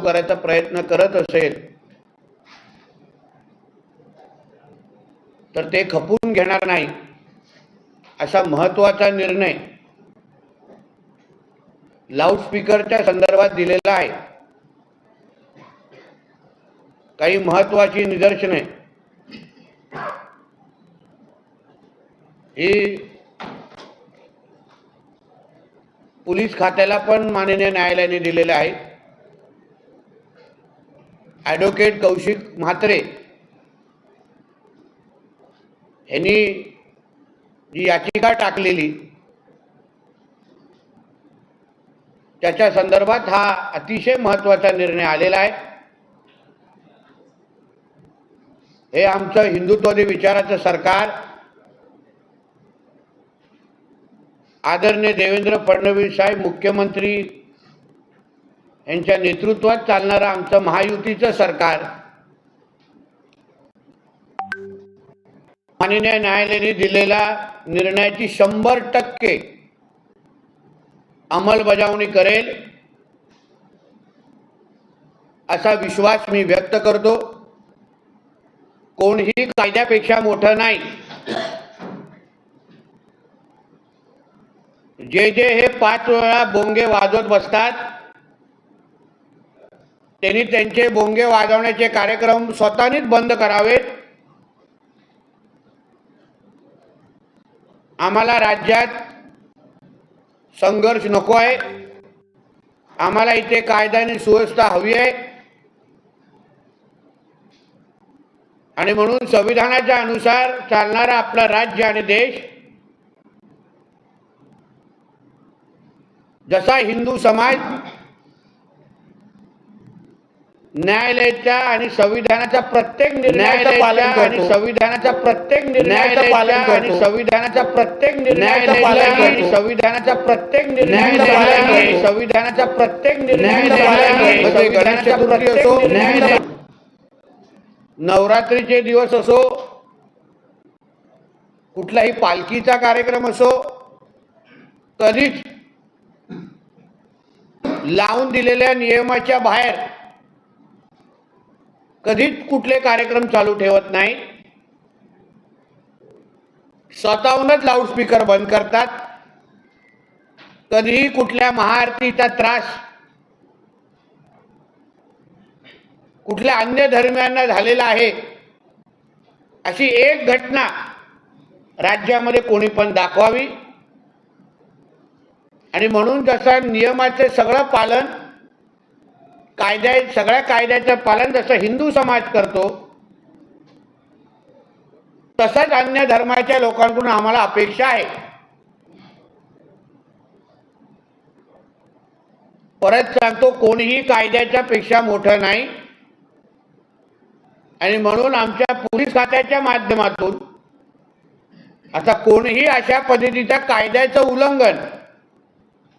करायचा प्रयत्न करत असेल तर ते खपून घेणार नाही. असा महत्त्वाचा निर्णय लाऊडस्पीकरच्या संदर्भात दिलेला आहे. काही महत्वाची निदर्शने. ही पोलीस खात्याला पण माननीय न्यायालयाने दिलेलं आहे ॲडव्होकेट कौशिक म्हात्रे यांनी जी याचिका टाकलेली त्याच्या संदर्भात हा अतिशय महत्त्वाचा निर्णय आलेला आहे. हे आमचं हिंदुत्ववादी विचाराचं सरकार. आदरणीय देवेंद्र फडणवीस साहेब मुख्यमंत्री यांच्या नेतृत्वात चालणारं आमचं महायुतीचं सरकार. माननीय न्यायालयाने दिलेल्या निर्णयाची शंभर टक्के अंमलबजावणी करेल असा विश्वास मी व्यक्त करतो. कोणीही कायद्यापेक्षा मोठं नाही. जे जे हे पाच वेळा बोंगे वाजवत बसतात त्यांनी त्यांचे बोंगे वाजवण्याचे कार्यक्रम स्वतःनीच बंद करावेत. आम्हाला राज्यात संघर्ष नको आहे. आम्हाला इथे कायदा आणि सुव्यवस्था हवी आहे. आणि म्हणून संविधानाच्या अनुसार चालणारा आपला राज्य आणि देश जसा हिंदू समाज न्यायालयाच्या आणि संविधानाच्या प्रत्येक निर्णयाचं पालन आणि संविधानाच्या प्रत्येक निर्णयाचं पालन आणि संविधानाच्या प्रत्येक निर्णयाचं पालन आणि संविधानाच्या प्रत्येक निर्णयाचं पालन आणि संविधानाच्या प्रत्येक निर्णयाचं पालन आणि संविधानाच्या प्रत्येक नवरात्रीचे दिवस असो कुठलाही पालखीचा कार्यक्रम असो कधीच लावून दिलेल्या नियमाच्या बाहेर कधीच कुठले कार्यक्रम चालू ठेवत नाही. स्वतःहूनच लाऊडस्पीकर बंद करतात. कधीही कुठल्या महाआरतीचा त्रास कुठल्या अन्य धर्मियांना झालेला आहे अशी एक घटना राज्यामध्ये कोणी पण दाखवावी. आणि म्हणून जसं नियमाचे सगळं पालन कायद्या सगळ्या कायद्याचं पालन जसं हिंदू समाज करतो तसंच अन्य धर्माच्या लोकांकडून आम्हाला अपेक्षा आहे. परत सांगतो कोणीही कायद्याच्या पेक्षा मोठं नाही. आणि म्हणून आमच्या पोलीस खात्याच्या माध्यमातून आता कोणीही अशा पद्धतीच्या कायद्याचं उल्लंघन